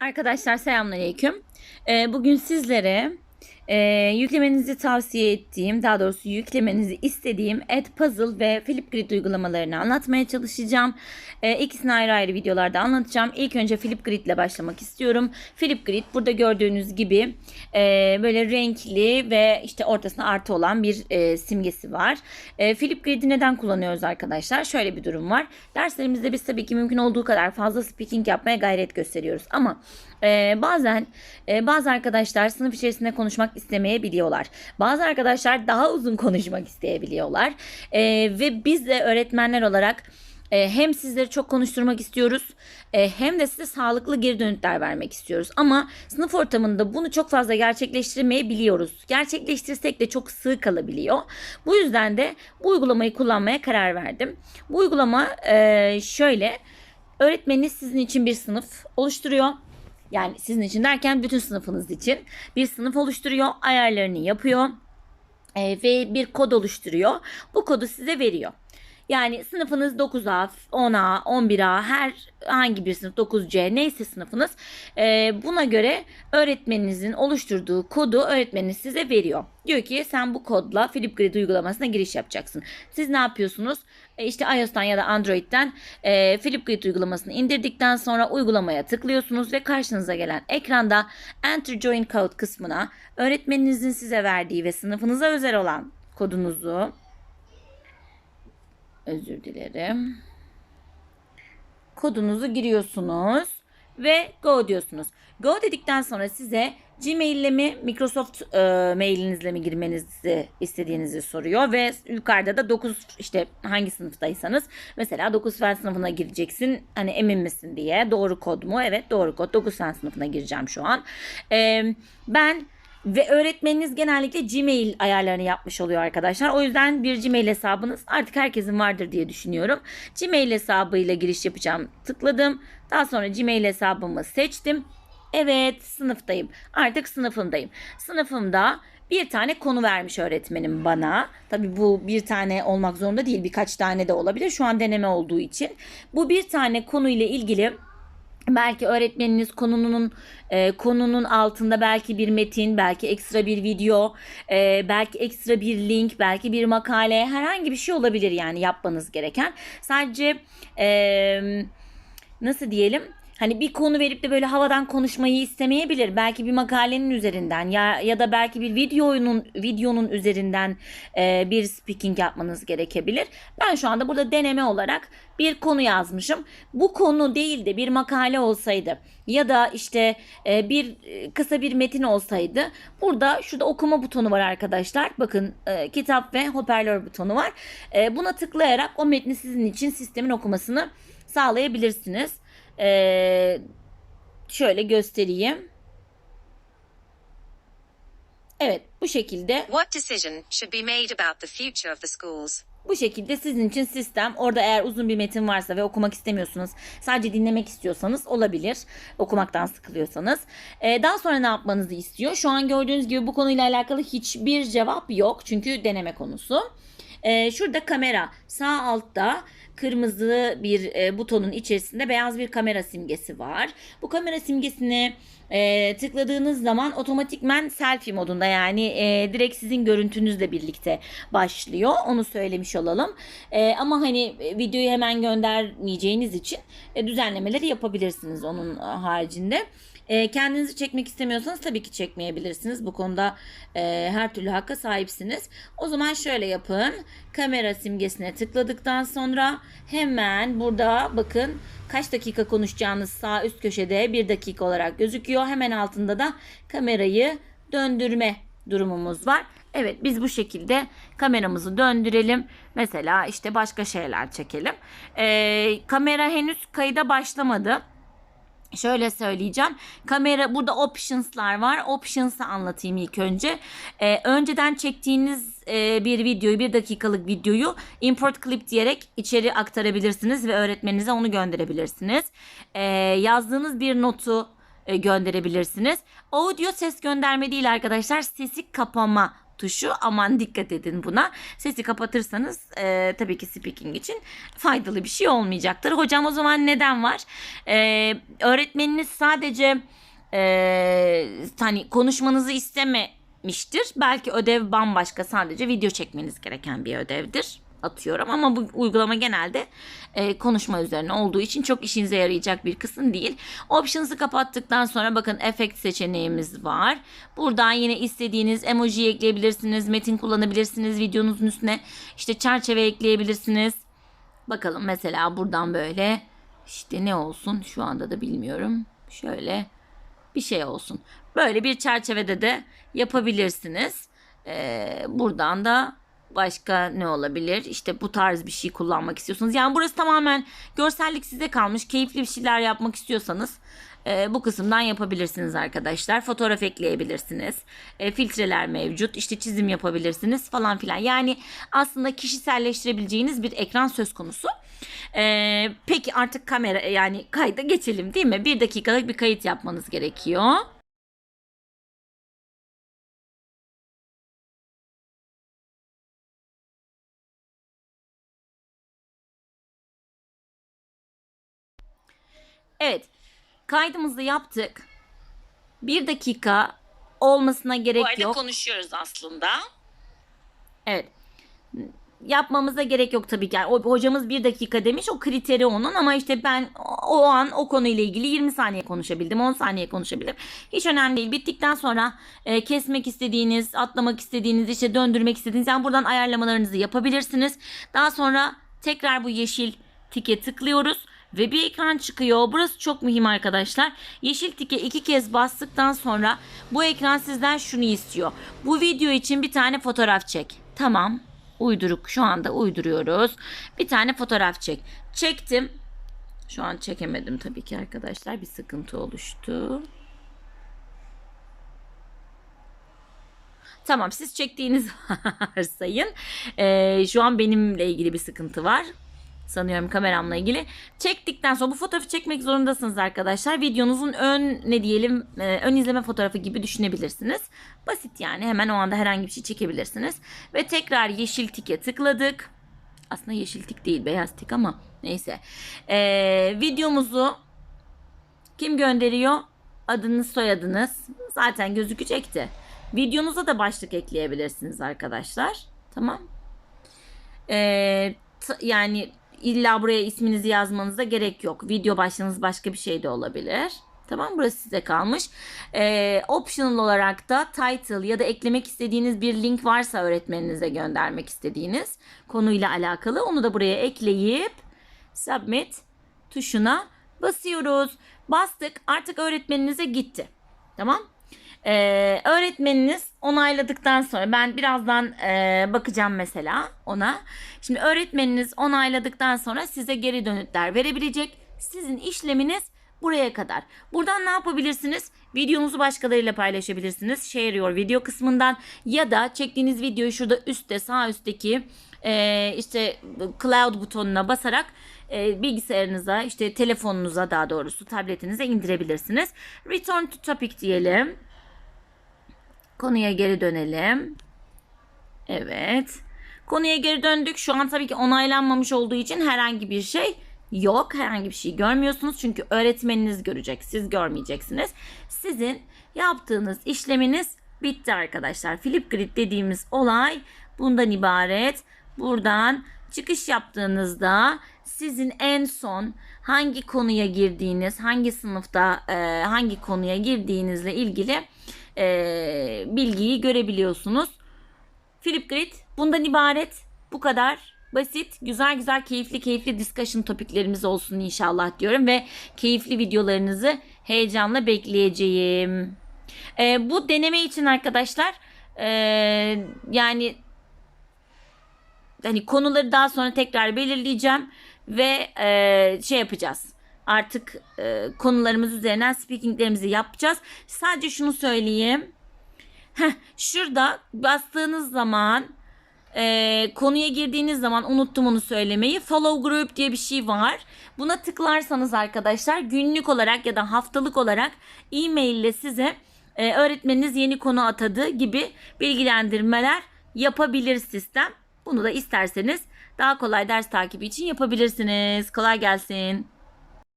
Arkadaşlar selamünaleyküm. Ee, bugün sizlere e, yüklemenizi tavsiye ettiğim, daha doğrusu yüklemenizi istediğim Edpuzzle ve Flipgrid uygulamalarını anlatmaya çalışacağım. E, ikisini ayrı ayrı videolarda anlatacağım. İlk önce Flipgrid ile başlamak istiyorum. Flipgrid burada gördüğünüz gibi e, böyle renkli ve işte ortasına artı olan bir e, simgesi var. E, Flipgrid'i neden kullanıyoruz arkadaşlar? Şöyle bir durum var. Derslerimizde biz tabii ki mümkün olduğu kadar fazla speaking yapmaya gayret gösteriyoruz. Ama e, bazen e, bazı arkadaşlar sınıf içerisinde konuşmak istemeyebiliyorlar. Bazı arkadaşlar daha uzun konuşmak isteyebiliyorlar. E, ve biz de öğretmenler olarak e, hem sizleri çok konuşturmak istiyoruz e, hem de size sağlıklı geri dönütler vermek istiyoruz. Ama sınıf ortamında bunu çok fazla gerçekleştiremeyebiliyoruz. Gerçekleştirsek de çok sığ kalabiliyor. Bu yüzden de bu uygulamayı kullanmaya karar verdim. Bu uygulama e, şöyle öğretmeniniz sizin için bir sınıf oluşturuyor. Yani sizin için derken bütün sınıfınız için bir sınıf oluşturuyor, ayarlarını yapıyor e, ve bir kod oluşturuyor. Bu kodu size veriyor. Yani sınıfınız 9A, 10A, 11A her hangi bir sınıf 9C neyse sınıfınız e, buna göre öğretmeninizin oluşturduğu kodu öğretmeniniz size veriyor. Diyor ki sen bu kodla Flipgrid uygulamasına giriş yapacaksın. Siz ne yapıyorsunuz? E, işte iOS'tan ya da Android'den e, Flipgrid uygulamasını indirdikten sonra uygulamaya tıklıyorsunuz ve karşınıza gelen ekranda Enter Join Code kısmına öğretmeninizin size verdiği ve sınıfınıza özel olan kodunuzu özür dilerim. Kodunuzu giriyorsunuz ve go diyorsunuz. Go dedikten sonra size Gmail ile mi Microsoft e, mailinizle mi girmenizi istediğinizi soruyor ve yukarıda da 9 işte hangi sınıftaysanız mesela 9 fen sınıfına gireceksin hani emin misin diye doğru kod mu? Evet doğru kod 9 fen sınıfına gireceğim şu an. E, ben ve öğretmeniniz genellikle Gmail ayarlarını yapmış oluyor arkadaşlar. O yüzden bir Gmail hesabınız artık herkesin vardır diye düşünüyorum. Gmail hesabıyla giriş yapacağım. Tıkladım. Daha sonra Gmail hesabımı seçtim. Evet sınıftayım. Artık sınıfımdayım. Sınıfımda bir tane konu vermiş öğretmenim bana. Tabii bu bir tane olmak zorunda değil. Birkaç tane de olabilir. Şu an deneme olduğu için. Bu bir tane konuyla ilgili Belki öğretmeniniz konunun e, konunun altında belki bir metin, belki ekstra bir video, e, belki ekstra bir link, belki bir makale, herhangi bir şey olabilir yani yapmanız gereken. Sadece e, nasıl diyelim? Hani bir konu verip de böyle havadan konuşmayı istemeyebilir. Belki bir makalenin üzerinden ya ya da belki bir videonun videonun üzerinden e, bir speaking yapmanız gerekebilir. Ben şu anda burada deneme olarak bir konu yazmışım. Bu konu değil de bir makale olsaydı ya da işte e, bir e, kısa bir metin olsaydı burada şurada okuma butonu var arkadaşlar. Bakın e, kitap ve hoparlör butonu var. E, buna tıklayarak o metni sizin için sistemin okumasını sağlayabilirsiniz. Ee, şöyle göstereyim. Evet bu şekilde. What decision should be made about the future of the schools? bu şekilde sizin için sistem. Orada eğer uzun bir metin varsa ve okumak istemiyorsunuz sadece dinlemek istiyorsanız olabilir okumaktan sıkılıyorsanız. Ee, daha sonra ne yapmanızı istiyor? Şu an gördüğünüz gibi bu konuyla alakalı hiçbir cevap yok. Çünkü deneme konusu. Ee, şurada kamera. Sağ altta kırmızı bir e, butonun içerisinde beyaz bir kamera simgesi var. Bu kamera simgesine e, tıkladığınız zaman otomatikmen selfie modunda yani e, direkt sizin görüntünüzle birlikte başlıyor. Onu söylemiş olalım. E, ama hani e, videoyu hemen göndermeyeceğiniz için e, düzenlemeleri yapabilirsiniz onun e, haricinde. E, kendinizi çekmek istemiyorsanız tabii ki çekmeyebilirsiniz. Bu konuda e, her türlü hakka sahipsiniz. O zaman şöyle yapın. Kamera simgesine tıkladıktan sonra hemen burada bakın kaç dakika konuşacağınız sağ üst köşede bir dakika olarak gözüküyor. Hemen altında da kamerayı döndürme durumumuz var. Evet biz bu şekilde kameramızı döndürelim. Mesela işte başka şeyler çekelim. E, kamera henüz kayıda başlamadı. Şöyle söyleyeceğim. Kamera burada options'lar var. Options'ı anlatayım ilk önce. Ee, önceden çektiğiniz e, bir videoyu, bir dakikalık videoyu import clip diyerek içeri aktarabilirsiniz ve öğretmeninize onu gönderebilirsiniz. Ee, yazdığınız bir notu e, gönderebilirsiniz. Audio ses gönderme değil arkadaşlar. Sesi kapama tuşu. Aman dikkat edin buna. Sesi kapatırsanız e, tabii ki speaking için faydalı bir şey olmayacaktır. Hocam o zaman neden var? E, öğretmeniniz sadece e, hani konuşmanızı istememiştir. Belki ödev bambaşka sadece video çekmeniz gereken bir ödevdir atıyorum ama bu uygulama genelde e, konuşma üzerine olduğu için çok işinize yarayacak bir kısım değil. Options'ı kapattıktan sonra bakın efekt seçeneğimiz var. Buradan yine istediğiniz emoji ekleyebilirsiniz, metin kullanabilirsiniz, videonuzun üstüne işte çerçeve ekleyebilirsiniz. Bakalım mesela buradan böyle işte ne olsun şu anda da bilmiyorum. Şöyle bir şey olsun. Böyle bir çerçevede de yapabilirsiniz. Ee, buradan da başka ne olabilir? İşte bu tarz bir şey kullanmak istiyorsanız. Yani burası tamamen görsellik size kalmış. Keyifli bir şeyler yapmak istiyorsanız e, bu kısımdan yapabilirsiniz arkadaşlar. Fotoğraf ekleyebilirsiniz. E, filtreler mevcut. İşte çizim yapabilirsiniz falan filan. Yani aslında kişiselleştirebileceğiniz bir ekran söz konusu. E, peki artık kamera yani kayda geçelim değil mi? Bir dakikalık bir kayıt yapmanız gerekiyor. Evet. Kaydımızı yaptık. Bir dakika olmasına gerek Bu arada yok. konuşuyoruz aslında. Evet. Yapmamıza gerek yok tabii ki. Yani o- hocamız bir dakika demiş o kriteri onun ama işte ben o o an o konuyla ilgili 20 saniye konuşabildim 10 saniye konuşabildim. Hiç önemli değil. Bittikten sonra e, kesmek istediğiniz, atlamak istediğiniz, işte döndürmek istediğiniz yani buradan ayarlamalarınızı yapabilirsiniz. Daha sonra tekrar bu yeşil tike tıklıyoruz ve bir ekran çıkıyor. Burası çok mühim arkadaşlar. Yeşil tike iki kez bastıktan sonra bu ekran sizden şunu istiyor. Bu video için bir tane fotoğraf çek. Tamam. Uyduruk şu anda uyduruyoruz. Bir tane fotoğraf çek. Çektim. Şu an çekemedim tabii ki arkadaşlar. Bir sıkıntı oluştu. Tamam siz çektiğiniz varsayın. Ee, şu an benimle ilgili bir sıkıntı var. Sanıyorum kameramla ilgili. Çektikten sonra bu fotoğrafı çekmek zorundasınız arkadaşlar. Videonuzun ön ne diyelim e, ön izleme fotoğrafı gibi düşünebilirsiniz. Basit yani hemen o anda herhangi bir şey çekebilirsiniz. Ve tekrar yeşil tike tıkladık. Aslında yeşil tik değil beyaz tik ama neyse. Ee, videomuzu kim gönderiyor? Adınız soyadınız zaten gözükecekti. Videonuza da başlık ekleyebilirsiniz arkadaşlar. Tamam. Ee, yani illa buraya isminizi yazmanıza gerek yok. Video başlığınız başka bir şey de olabilir. Tamam burası size kalmış. Ee, optional olarak da title ya da eklemek istediğiniz bir link varsa öğretmeninize göndermek istediğiniz konuyla alakalı onu da buraya ekleyip submit tuşuna basıyoruz. Bastık artık öğretmeninize gitti. Tamam. Ee, öğretmeniniz onayladıktan sonra ben birazdan e, bakacağım mesela ona. Şimdi öğretmeniniz onayladıktan sonra size geri dönütler verebilecek. Sizin işleminiz buraya kadar. Buradan ne yapabilirsiniz? Videonuzu başkalarıyla paylaşabilirsiniz. Share your video kısmından ya da çektiğiniz videoyu şurada üstte sağ üstteki e, işte cloud butonuna basarak e, bilgisayarınıza işte telefonunuza daha doğrusu tabletinize indirebilirsiniz. Return to topic diyelim. Konuya geri dönelim. Evet. Konuya geri döndük. Şu an tabii ki onaylanmamış olduğu için herhangi bir şey yok. Herhangi bir şey görmüyorsunuz. Çünkü öğretmeniniz görecek. Siz görmeyeceksiniz. Sizin yaptığınız işleminiz bitti arkadaşlar. Flipgrid dediğimiz olay bundan ibaret. Buradan çıkış yaptığınızda sizin en son hangi konuya girdiğiniz, hangi sınıfta e, hangi konuya girdiğinizle ilgili e, bilgiyi görebiliyorsunuz. Flipgrid bundan ibaret. Bu kadar basit, güzel güzel, keyifli keyifli discussion topiklerimiz olsun inşallah diyorum ve keyifli videolarınızı heyecanla bekleyeceğim. E, bu deneme için arkadaşlar e, yani hani konuları daha sonra tekrar belirleyeceğim ve e, şey yapacağız. Artık e, konularımız üzerinden speakinglerimizi yapacağız. Sadece şunu söyleyeyim. Heh, şurada bastığınız zaman e, konuya girdiğiniz zaman unuttum onu söylemeyi. Follow group diye bir şey var. Buna tıklarsanız arkadaşlar günlük olarak ya da haftalık olarak e-mail ile size e, öğretmeniniz yeni konu atadı gibi bilgilendirmeler yapabilir sistem. Bunu da isterseniz daha kolay ders takibi için yapabilirsiniz. Kolay gelsin.